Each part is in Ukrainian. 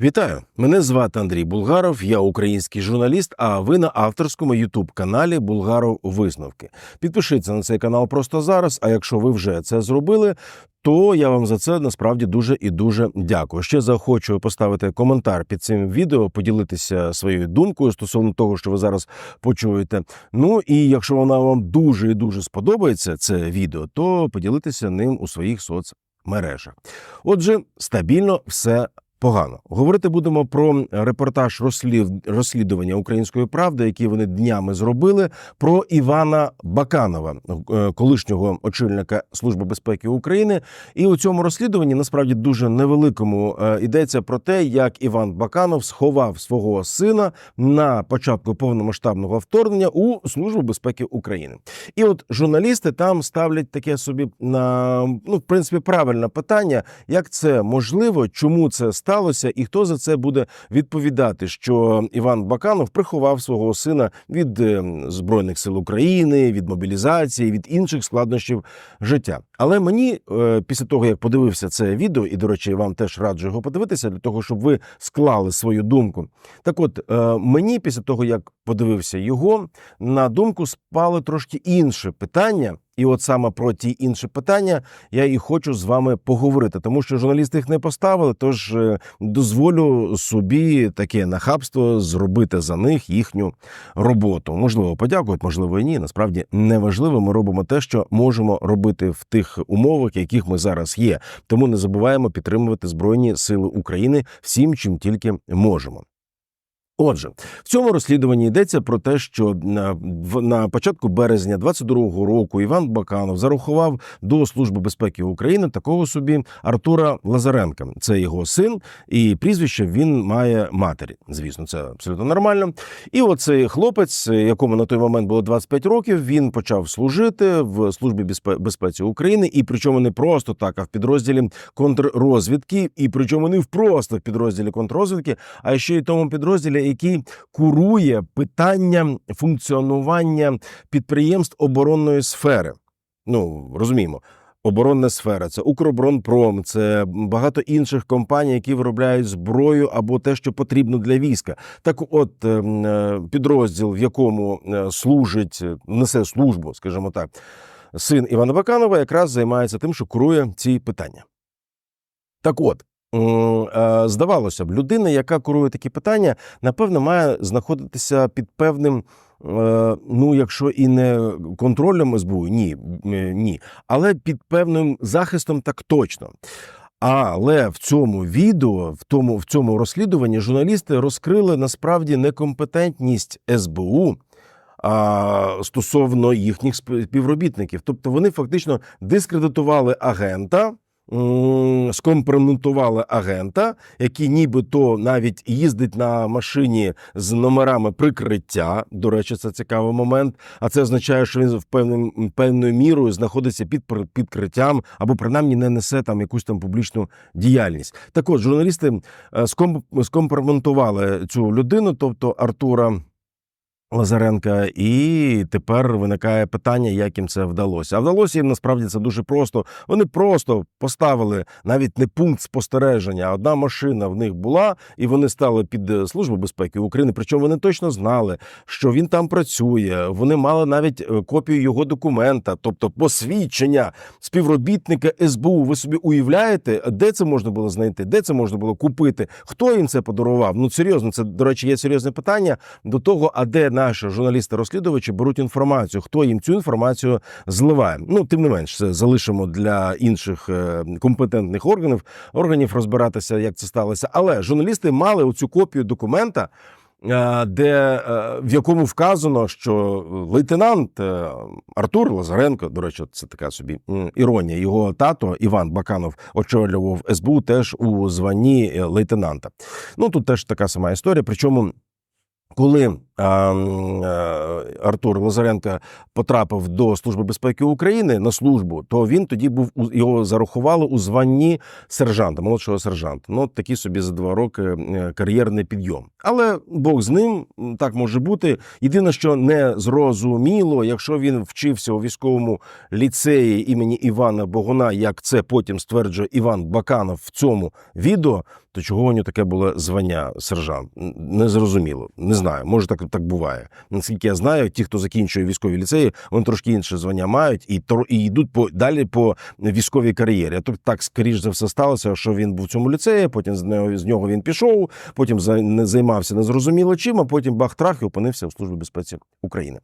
Вітаю! Мене звати Андрій Булгаров, я український журналіст. А ви на авторському ютуб каналі Булгаров Висновки. Підпишіться на цей канал просто зараз. А якщо ви вже це зробили, то я вам за це насправді дуже і дуже дякую. Ще захочу поставити коментар під цим відео, поділитися своєю думкою стосовно того, що ви зараз почуєте. Ну і якщо вона вам дуже і дуже сподобається, це відео, то поділитися ним у своїх соцмережах. Отже, стабільно все погано. Говорити будемо про репортаж розслів... розслідування української правди, які вони днями зробили, про Івана Баканова, е, колишнього очільника Служби безпеки України. І у цьому розслідуванні насправді дуже невеликому е, йдеться про те, як Іван Баканов сховав свого сина на початку повномасштабного вторгнення у Службу безпеки України. І от журналісти там ставлять таке собі на ну, в принципі, правильне питання, як це можливо, чому це сталося, і хто за це буде відповідати, що Іван Баканов приховав свого сина від е, збройних сил України, від мобілізації, від інших складнощів життя. Але мені е, після того, як подивився це відео, і до речі, я вам теж раджу його подивитися для того, щоб ви склали свою думку. Так, от е, мені після того, як подивився його, на думку спали трошки інше питання. І от саме про ті інші питання я і хочу з вами поговорити, тому що журналісти їх не поставили. Тож е, дозволю собі таке нахабство зробити за них їхню роботу. Можливо, подякують, можливо, і ні. Насправді неважливо. Ми робимо те, що можемо робити в тих умовах, яких ми зараз є. Тому не забуваємо підтримувати збройні сили України всім, чим тільки можемо. Отже, в цьому розслідуванні йдеться про те, що на, початку березня 22-го року Іван Баканов зарахував до Служби безпеки України такого собі Артура Лазаренка. Це його син, і прізвище він має матері. Звісно, це абсолютно нормально. І оцей хлопець, якому на той момент було 25 років, він почав служити в службі безпе- безпеці України, і причому не просто так, а в підрозділі контррозвідки, і причому не просто в підрозділі контррозвідки, а ще й тому підрозділі, який курує питання функціонування підприємств оборонної сфери. Ну розуміємо. Оборонна сфера, це Укроборонпром, це багато інших компаній, які виробляють зброю або те, що потрібно для війська. Так, от ем, е, підрозділ, в якому е, служить, несе службу, скажімо так, син Івана Баканова, якраз займається тим, що курує ці питання. Так от. Е, Здавалося б, людина, яка курує такі питання, напевно, має знаходитися під певним, е, ну, якщо і не контролем СБУ, ні, е, ні, але під певним захистом так точно. Але в цьому відео, в тому в цьому розслідуванні, журналісти розкрили насправді некомпетентність СБУ. А, стосовно їхніх співробітників, тобто вони фактично дискредитували агента, скомпрометували агента, який нібито навіть їздить на машині з номерами прикриття. До речі, це цікавий момент. А це означає, що він в певним певною мірою знаходиться під підкриттям або принаймні не несе там якусь там публічну діяльність. Так от журналісти е, скомпрометували цю людину, тобто Артура. Лазаренка, і тепер виникає питання, як їм це вдалося. А вдалося їм насправді це дуже просто. Вони просто поставили навіть не пункт спостереження. Одна машина в них була, і вони стали під е, службу безпеки України. Причому вони точно знали, що він там працює. Вони мали навіть е, копію його документа, тобто посвідчення співробітника СБУ. Ви собі уявляєте, де це можна було знайти, де це можна було купити? Хто їм це подарував? Ну серйозно, це до речі, є серйозне питання до того, а де наші журналісти-розслідувачі беруть інформацію, хто їм цю інформацію зливає. Ну тим не менш, це залишимо для інших е, компетентних органів органів розбиратися, як це сталося. Але журналісти мали оцю копію документа. е, Де е, в якому вказано, що лейтенант Артур Лазаренко, до речі, це така собі іронія. Його тато Іван Баканов очолював СБУ теж у званні лейтенанта. Ну тут теж така сама історія. Причому коли Артур Лазаренко потрапив до Служби безпеки України на службу, то він тоді був його зарахували у званні сержанта, молодшого сержанта. Ну, такий собі за два роки е, кар'єрний підйом. Але Бог з ним так може бути. Єдине, що не зрозуміло, якщо він вчився у військовому ліцеї імені Івана Богуна, як це потім стверджує Іван Баканов в цьому відео, то чого у нього таке було звання сержант? Незрозуміло. Не знаю. Може, так, так буває. Наскільки я знаю, ті, хто закінчує військові ліцеї, вони трошки інше звання мають і, і йдуть по, далі по військовій кар'єрі. Тут так, скоріш за все, сталося, що він був в цьому ліцеї, потім з нього, з нього він пішов, потім за- не займався незрозуміло чим, а потім бах-трах і опинився в Службі безпеці України.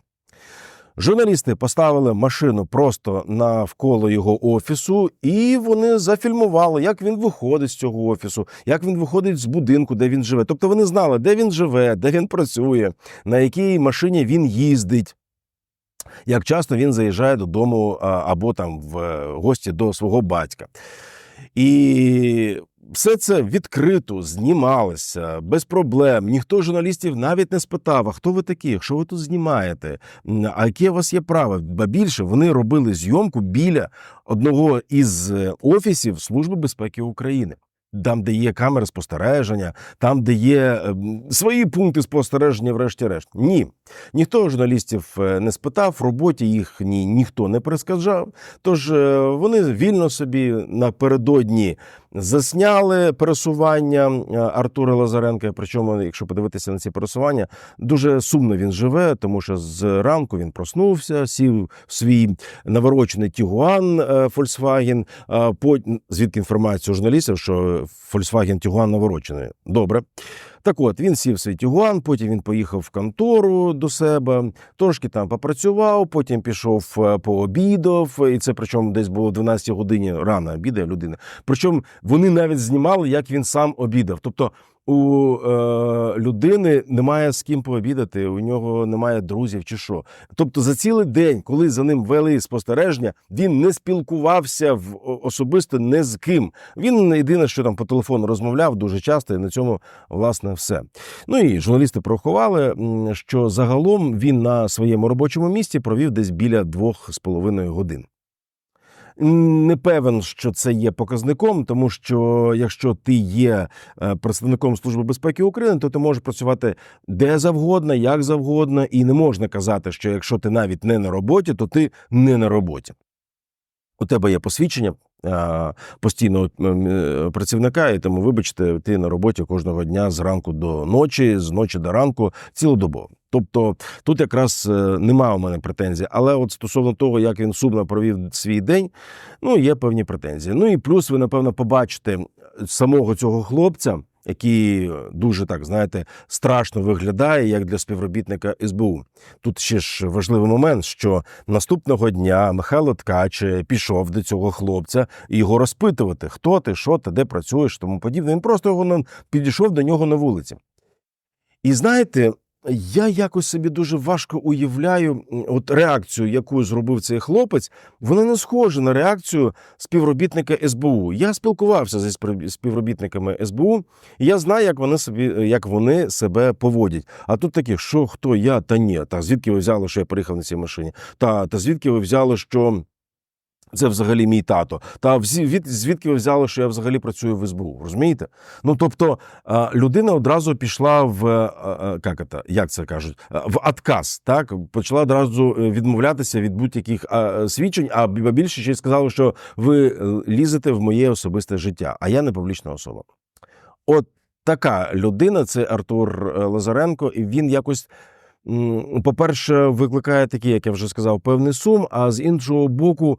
Журналісти поставили машину просто навколо його офісу, і вони зафільмували, як він виходить з цього офісу, як він виходить з будинку, де він живе. Тобто вони знали, де він живе, де він працює, на якій машині він їздить. Як часто він заїжджає додому або там в е, гості до свого батька. І все це відкрито знімалося без проблем. Ніхто журналістів навіть не спитав, а хто ви такі, що ви тут знімаєте, а яке у вас є право? Ба більше вони робили зйомку біля одного із е, офісів Служби безпеки України. Там, де є камери спостереження, там, де є ем, свої пункти спостереження, врешті-решт. Ні, ніхто журналістів е, не спитав, роботі їх ні, ніхто не перескажав. Тож е, вони вільно собі напередодні засняли пересування е, Артура Лазаренка. Причому, якщо подивитися на ці пересування, дуже сумно він живе, тому що зранку він проснувся, сів в свій наворочений Тігуан Фольксваген. Е, звідки інформація у журналістів, що Фольксваген Тігуан наворочений. Добре. Так от він сів свій Тігуан, потім він поїхав в контору до себе, трошки там попрацював, потім пішов е, пообідав, і це причому десь було в 12 годині рано обідає людина. Причому вони навіть знімали, як він сам обідав. Тобто у е, людини немає з ким пообідати, у нього немає друзів чи що. Тобто за цілий день, коли за ним вели спостереження, він не спілкувався в особисто не з ким. Він єдине, що там по телефону розмовляв дуже часто, і на цьому власне все. Ну і журналісти порахували, що загалом він на своєму робочому місці провів десь біля двох з половиною годин. Не певен, що це є показником, тому що якщо ти є е, представником Служби безпеки України, то ти можеш працювати де завгодно, як завгодно, і не можна казати, що якщо ти навіть не на роботі, то ти не на роботі. У тебе є посвідчення постійного е, працівника, і тому, вибачте, ти на роботі кожного дня з ранку до ночі, з ночі до ранку, цілодобово. Тобто тут якраз е, немає у мене претензій. Але от стосовно того, як він сумно провів свій день, ну є певні претензії. Ну і плюс ви, напевно, побачите самого цього хлопця, який дуже так знаєте страшно виглядає, як для співробітника СБУ. Тут ще ж важливий момент, що наступного дня Михайло Ткач пішов до цього хлопця і його розпитувати, хто ти, що ти, де працюєш, тому подібне. Він просто його підійшов до нього на вулиці. І знаєте, я якось собі дуже важко уявляю от реакцію, яку зробив цей хлопець. Вона не схожа на реакцію співробітника СБУ. Я спілкувався зі спів- співробітниками СБУ, і я знаю, як вони собі як вони себе поводять. А тут такі, що хто я та ні. Та звідки ви взяли, що я приїхав на цій машині? Та та звідки ви взяли, що. Це взагалі мій тато. Та від, звідки ви взяли, що я взагалі працюю в СБУ? Розумієте? Ну тобто людина одразу пішла в а, а, як, це, як це кажуть, в отказ, так почала одразу е, відмовлятися від будь-яких свідчень. А більше ще й сказали, що ви е, лізете в моє особисте життя, а я не публічна особа. От така людина, це Артур е, Лазаренко, і він якось. По-перше, викликає такий, як я вже сказав, певний сум. А з іншого боку,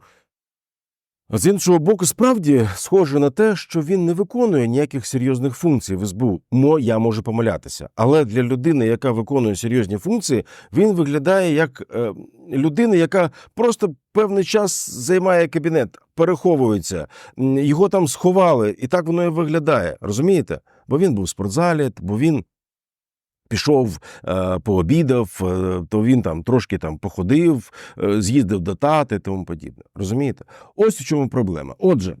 з іншого боку, справді схоже на те, що він не виконує ніяких серйозних функцій в СБУ. Мо я можу помилятися. Але для людини, яка виконує серйозні функції, він виглядає як е, людина, яка просто певний час займає кабінет, переховується, його там сховали, і так воно і виглядає. Розумієте? Бо він був в спортзалі, бо він Пішов, е, пообідав, е, то він там трошки там походив, е, з'їздив до тати, тому подібне. Розумієте? Ось у чому проблема. Отже,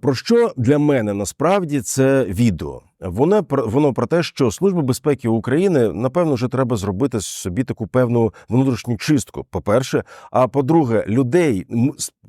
про що для мене насправді це відео? Воно про воно про те, що Служба безпеки України напевно вже треба зробити собі таку певну внутрішню чистку. По-перше, а по-друге, людей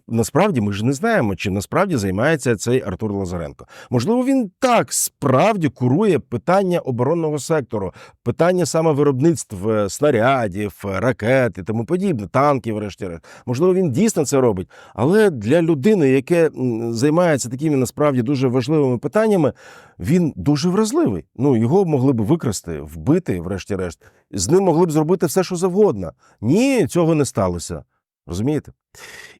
насправді ми ж не знаємо, чим насправді займається цей Артур Лазаренко. Можливо, він так справді курує питання оборонного сектору, питання саме виробництв е, снарядів, е, ракет і тому подібне, танків, врешті-решт. Можливо, він дійсно це робить. Але для людини, яке займається такими насправді дуже важливими питаннями, він дуже вразливий. Ну його могли б викрасти, вбити, врешті-решт. З ним могли б зробити все, що завгодно. Ні, цього не сталося. Розумієте?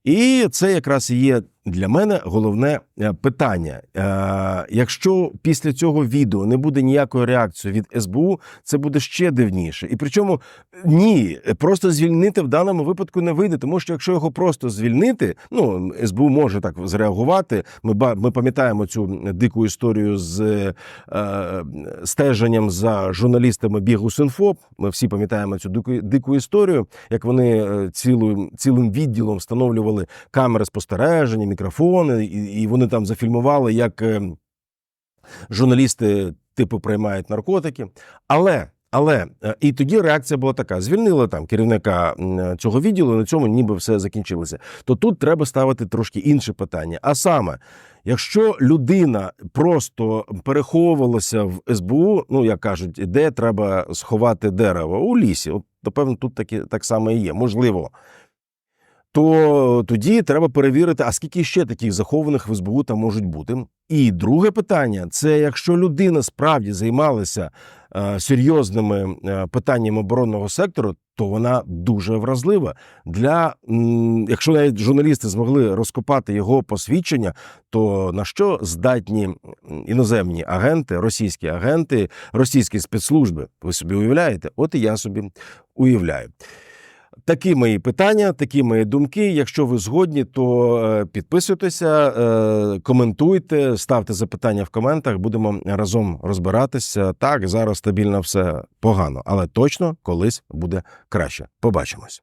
І це якраз є для мене головне е, питання. Е, Якщо після цього відео не буде ніякої реакції від СБУ, це буде ще дивніше. І причому ні, просто звільнити в даному випадку не вийде, тому що якщо його просто звільнити, ну СБУ може так зреагувати. Ми ми пам'ятаємо цю дику історію з е, стеженням за журналістами Бігус.Інфо. Ми всі пам'ятаємо цю дику, дику історію, як вони е, цілим, цілим відділом встановлювали камери спостереження, мікрофони, і, і вони там зафільмували, як е, журналісти типу приймають наркотики. Але. Але е, і тоді реакція була така: звільнили там керівника цього відділу, і на цьому ніби все закінчилося. То тут треба ставити трошки інше питання. А саме, якщо людина просто переховувалася в СБУ, ну як кажуть, де треба сховати дерево у лісі, от напевно, тут таки так само і є. Можливо, то тоді треба перевірити, а скільки ще таких захованих в СБУ там можуть бути. І друге питання: це якщо людина справді займалася е, серйозними е, питаннями оборонного сектору, то вона дуже вразлива. Для якщо навіть журналісти змогли розкопати його посвідчення, то на що здатні іноземні агенти, російські агенти, російські спецслужби? Ви собі уявляєте? От і я собі уявляю. Такі мої питання, такі мої думки. Якщо ви згодні, то е, підписуйтеся, е, коментуйте, ставте запитання в коментах. Будемо разом розбиратися. Так, зараз стабільно все погано, але точно колись буде краще. Побачимось.